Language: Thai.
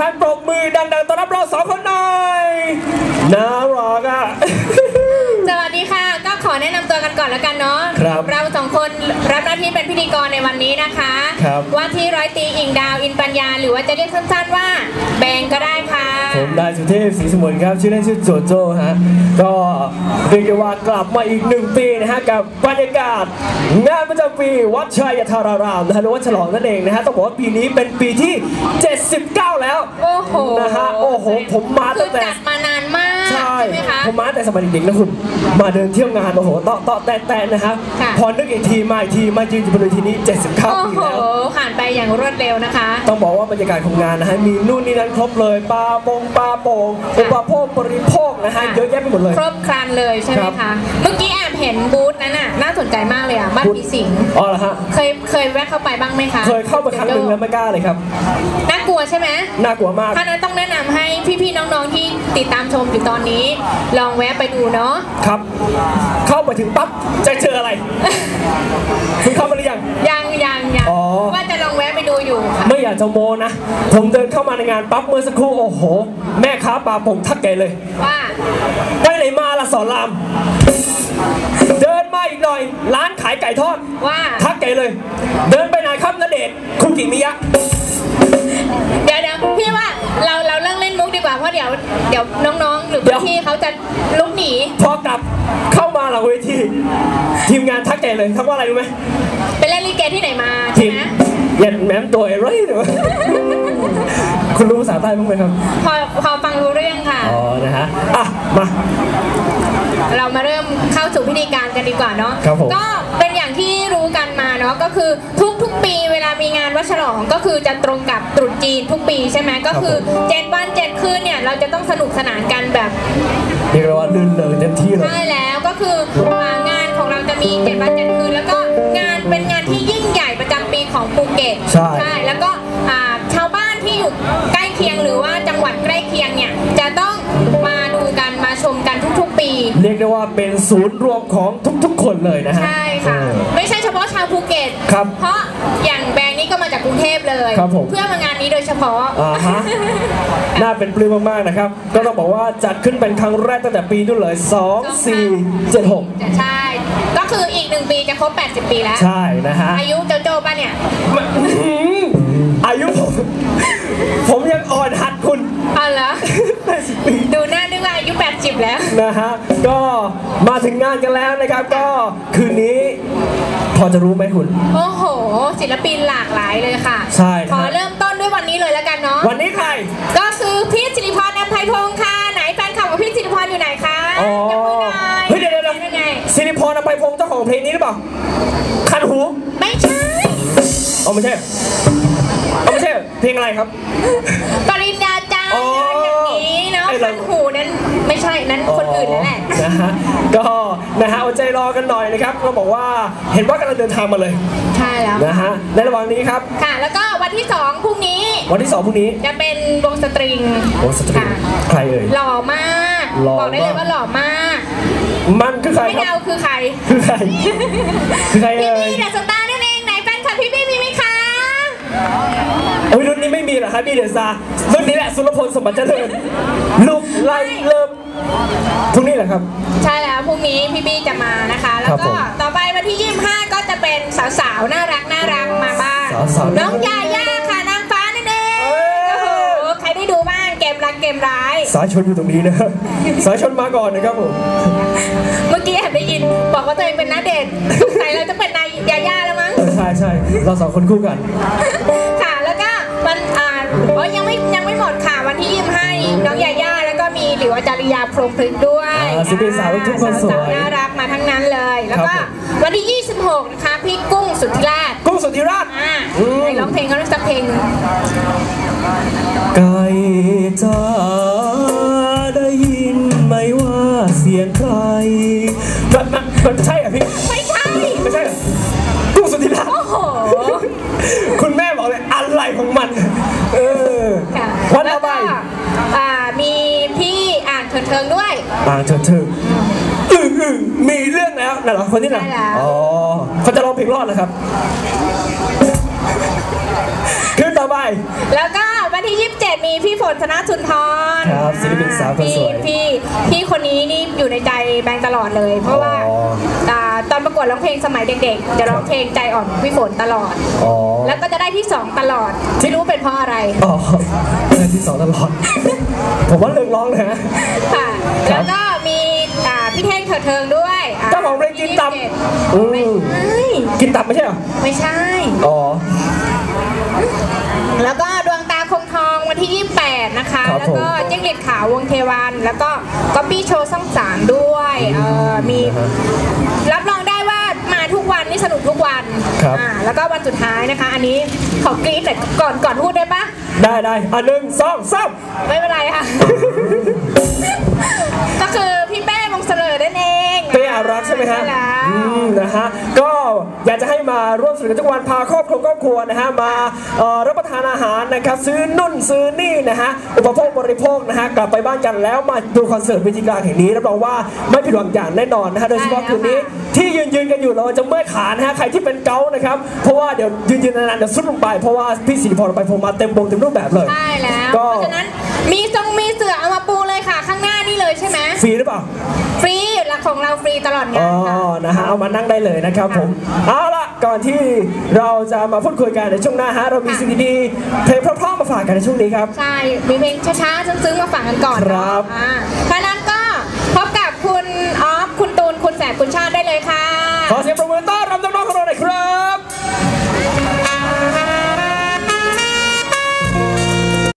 ท่านปรบมือดังๆต้อนรับเราสองคนหน่อยน่ารักอะ สวัสดีค่ะ ก็ขอแนะนำตัวกันก่อนแล้วกันเนาะครับเราสองคนรับหน้าที่เป็นพิธีกรในวันนี้นะคะ ครับ ว่าที่ร้อยตรีอิงดาวอินปัญญา หรือว่าจะเรียกสั้นๆว่าแบงก็ได้ค่ะ ผมนายสุเทพศรีสมุนครับ ชื่อเล่นชื่อโจโจ้ฮะ ก็เรียกได้ว่ากลับมาอีกหนึ่งปีนะฮะกับบรรยากาศ งานประจำปีวัดชัยธารารามนะฮะหรือว่าฉลองนั่นเองนะฮะต้องบอกว่าปีนี้เป็นปีที่ 79 แล้วโอ้โหนะฮะโอ้โห ผมมาตั้คืองแต่ จัดมานานมากใช่ ไหมคะผมมาตั้งแต่สมัยเด็กๆนะคุณมาเดินเที่ยวงานโอ้โหเตาะเตาะแตะแตะนะครับค่ะพอนึกอีกทีมาอีกทีมายืนอยู่บนเวทีนี้โอ้79ปีโหแล้วผ่านไปอย่างรวดเร็วนะคะ ต้องบอกว่าบรรยากาศของงานนะฮะมีนู่นนี่นั่นครบเลยปลาปงปลาโป่งอุปโภคบริโภคนะฮะค่ะเยอะแยะไปหมดเลยครบครันเลยใช่ไหมครัคะบเมื่อกี้แอบ เห็นบูธนั้นน่ะน่าสนใจมากเลยอะบ้านผีสิงอ๋อเหรอฮะเคยเคยแวะเข้าไปบ้างไหมคะเคยเข้าไปครั้งหนึ่งแล้วไม่กล้าเลยครับน่ากลัวใช่ไหมน่ากลัวมากถ้านั้นต้องแนะนำให้พี่ๆน้องๆที่ติดตามชมอยู่ตอนนี้ ลองแวะไปดูเนาะครับ เข้าไปถึงปั๊บจะเจออะไรคุณเข้ามาหรือยังยังยังยังอ๋อว่าจะลองแวะไปดูอยู่ค่ะไม่อยากจะโมนะ ผมเดินเข้ามาในงานปั๊บเมื่อสักครู่โอ้โห แม่ค้าปลาผมทักแกเลยว่าไปไหนมา ล่ะสอนราม เดินมาอีกหน่อย ร้านขายไก่ทอดว่าทักแกเลย เดินไปไหนครับนเดชน์คุกิมิยะเดี๋ยวเดี๋ยวพี่ว่าเราเราเลิกเล่นมุกดีกว่าเพราะเดี๋ยวเดี๋ยวน้องๆ หรือเดี๋ยวพี่ๆเขาจะลุกหนีพอกลับเข้ามาหลังเวทีทีมงานทักแกเลยทักว่าอะไรรู้ไหมไปเล่นลิเกที่ไหนมาทีใช่มไหมเย็นแม้มตัวเอไรเดี๋ยว คุณรู้ภาษาใต้บ้างไหมครับพอพอฟังรู้เรื่องค่ะ อ๋อ นะฮะ อะ มา เรามาเริ่มเข้าสู่พิธีการกันดีกว่าเนาะ ครับผม ก็เป็นอย่างที่รู้กันมาเนาะ ก็คือทุกๆปีเวลามีงานวัดฉลองก็คือจะตรงกับตรุษจีนทุกปีใช่ไหมก็คือเจ็ดวันเจ็ดคืนเนี่ย เราจะต้องสนุกสนานกันแบบเรียกได้ว่าลื่นเลยเต็มที่เลย ใช่แล้วก็คืออ่างานของเราจะมีเจ็ดวันเจ็ดคืนแล้วก็งานเป็นงานที่ยิ่งใหญ่ประจำปีของภูเก็ต ใช่ เรียกได้ว่าเป็นศูนย์รวมของทุกๆ คนเลยนะฮะ ใช่ค่ะเออไม่ใช่เฉพาะชาวภูเก็ต ครับเพราะอย่างแบรนด์นี้ก็มาจากกรุงเทพเลย ครับผม เพื่อมางานนี้โดยเฉพาะ อ่าฮะ น่าเป็นปลื้มมากๆนะครับ ก็ต้องบอกว่าจัดขึ้นเป็นครั้งแรกตั้งแต่ปีนู่นเลย 2 4 7 6 ใช่ ก็คืออีกหนึ่งปีจะครบ 80 ปีแล้ว ใช่นะฮะ อายุโจโจ้ป่ะเนี่ยมันอื้อหืออายุผม ผมยังอ่อนหัด ดูหน้านึกว่าอายุ80แล้ว นะฮะ ก็มาถึงงานกันแล้วนะครับ ก็คืนนี้ พอจะรู้ไหมคุณ โอ้โห ศิลปินหลากหลายเลยค่ะใช่ขอครับเริ่มต้นด้วยวันนี้เลยแล้วกันเนาะวันนี้ใคร ก็คือพี่สิริพรนำไพพงศ์ค่ะ ไหนแฟนคลับของพี่สิริพรอยู่ไหนคะอ๋อ ยกมือหน่อยเฮ้ยเดี๋ยวเดี๋ยวเดี๋ยวยังไงสิริพรอภัยพงศ์เจ้าของเพลงนี้หรือเปล่า คันหูไม่ใช่ เอาไม่ใช่เอาไม่ใช่ เพลงอะไรครับ ปริญญา เนาะไอ้เราคันหูนั้นไม่ใช่นั้นคนอื่นแล้วแหละนะฮะก็นะฮะอดใจรอกันหน่อยนะครับเราบอกว่าเห็นว่ากำลังเดินทางมาเลยใช่แล้วนะฮะในระหว่างนี้ครับค่ะ แล้วก็วันที่2พรุ่งนี้ วันที่สองพรุ่งนี้จะเป็นวงสตริงโอ้สตรีค่ะใครเอ่ยหล่อมากหล่อบอกได้เลยมากว่าหล่อมาก มันคือใครไม่ครับเดาคือใครคือใครคือใครพี่เอ่ยบี้เดอะสตาร์นั่นเองไหนแฟนคลับพี่บี้มีไหมคะ โอ้ยรุ่นนี้ไม่มีเหรอครับพี่เดชซารุ่นนี้แหละสุรพลสมบัติเจริญลูกไล่เริ่มพรุ่งนี้เหรอครับ ใช่แล้วพรุ่งนี้พี่บี้จะมานะคะ แล้ครัวบผก็มต่อไปวันที่ 25 ก็จะเป็นสาวๆน่ารักน่ารักมาบ้างสาวๆน้องยาย่าค่ะนางฟ้านั่นเองเอ้ยโอ้โหใครได้ดูบ้างเกมรักเกมร้ายสายชนอยู่ตรงนี้นะครับสายชนมาก่อนนะครับผมเมื่อกี้แอบได้ยินบอกว่าตัวเองเป็นน้าเด่นใส่เราจะเป็นนายยาย่าแล้วมั้งเออใช่ใช่เราสองคนคู่กัน หลิวอาจาริยาพรหมพฤกษ์ด้วยอ่าศิลปินสาวลูกทุ่งคนสวยาวๆน่ารักมาทั้งนั้นเลย แล้วก็ครับผมวันที่ 26 นะคะ พี่กุ้งสุทธิราชกุ้งสุธิราช อ่าอืมไหนร้องเพลงเขาสักเพลงหนึ่ง ไก่จ้าได้ยินไหมว่าเสียงใคร เถิดเทิงด้วยบางเธอเธออึ่งอึ่งมีเรื่องแล้วน่ะเหรอคนนี้น่ะใช่แล้ว อ๋อเขาจะร้องเพลงรอดเหรอครับขึ้นต่อไป แล้วก็วันวันที่ 27 มีพี่ฝนธนสุนทรครับศิลปินสาวคนสวยพี่พี่พี่คนนี้นี่อยู่ในใจแบงค์ตลอดเลย เพราะว่าอ๋ออ่า ตอนประกวดร้องเพลงสมัยเด็กๆ จะร้องเพลงใจอ่อนพี่ฝนตลอด อ๋อแล้วก็จะได้ที่2ตลอด ไม่รู้เป็นเพราะอะไร อ๋อเรื่องที่สองตลอด ผมว่าเรื่องร้องนะฮะค่ะ แล้วก็มีอ่าพี่เท่งเถิดเทิงด้วยอ่เจ้าของเพลงกินตับ อืมไม่ใช่กินตับไม่ใช่เหรอ ไม่ใช่ อ๋อ แล้วก็ดวงตาคงทองวันที่ 28 นะคะ ครับแล้วก็จิ้งหรีดขาววงเทวัน แล้วก็ก๊อปปี้โชว์ช่องสามด้วยเออมีรับ วันนี่สนุกทุกวันครับ อ่าแล้วก็วันสุดท้ายนะคะ อันนี้ขอกรี๊ดแต่ก่อนก่อนพูดได้ปะได้ได้อะหนึ่งสองสามไม่เป็นไรค่ะ ก็คือพี่เป้วงเสลอนั่นเองเป้อารักษ์ใช่ไหมฮะใช่แล้ว อืมนะฮะก็อยากจะให้มาร่วมสนุกกันทุกวันพาครอบครัวครอบครัวนะฮะมาเอ่อรับประทานอาหารนะครับซื้อนุ่นซื้อนี่นะฮะอุปโภคบริโภคนะฮะกลับไปบ้านกันแล้วมาดูคอนเสิร์ตเวทีกลางแห่งนี้รับรองว่าไม่ผิดหวังอย่างแน่นอนนะฮะโดยเฉพาะคืนนี้ ที่ยืนยืนๆกันอยู่เราจะเมื่อยขานะฮะใครที่เป็นเกาต์นะครับเพราะว่าเดี๋ยวยืนยืนๆนานๆเดี๋ยวสุดลงไปเพราะว่าพี่สิริพรไปผมมาเต็มวงเต็มรูปแบบเลย ใช่แล้วก็เพราะฉะนั้นมีทรงมีเสือเอามาปูเลยค่ะ ข้างหน้านี่เลยใช่ไหมฟรีหรือเปล่า ฟรีหลักของเราฟรีตลอดอ๋งาอนค่ะ นะฮะ เอามานั่งได้เลยนะครับผม เอาละก่อนที่เราจะมาพูดคุยกันในช่วงหน้าฮะ เรามีสิ่งดีๆเพลงเพราะๆมาฝากกันในช่วงนี้ครับ ใช่ มีเพลงช้าๆ ซึ้งๆ มาฟังกันก่อนครับ อ่าเพราะฉะนั้นก็พบกับคุณออฟคุณตูนคุณแสบคุณชาติได้เลยค่ะขอเสียงปรบมือต้อนรับน้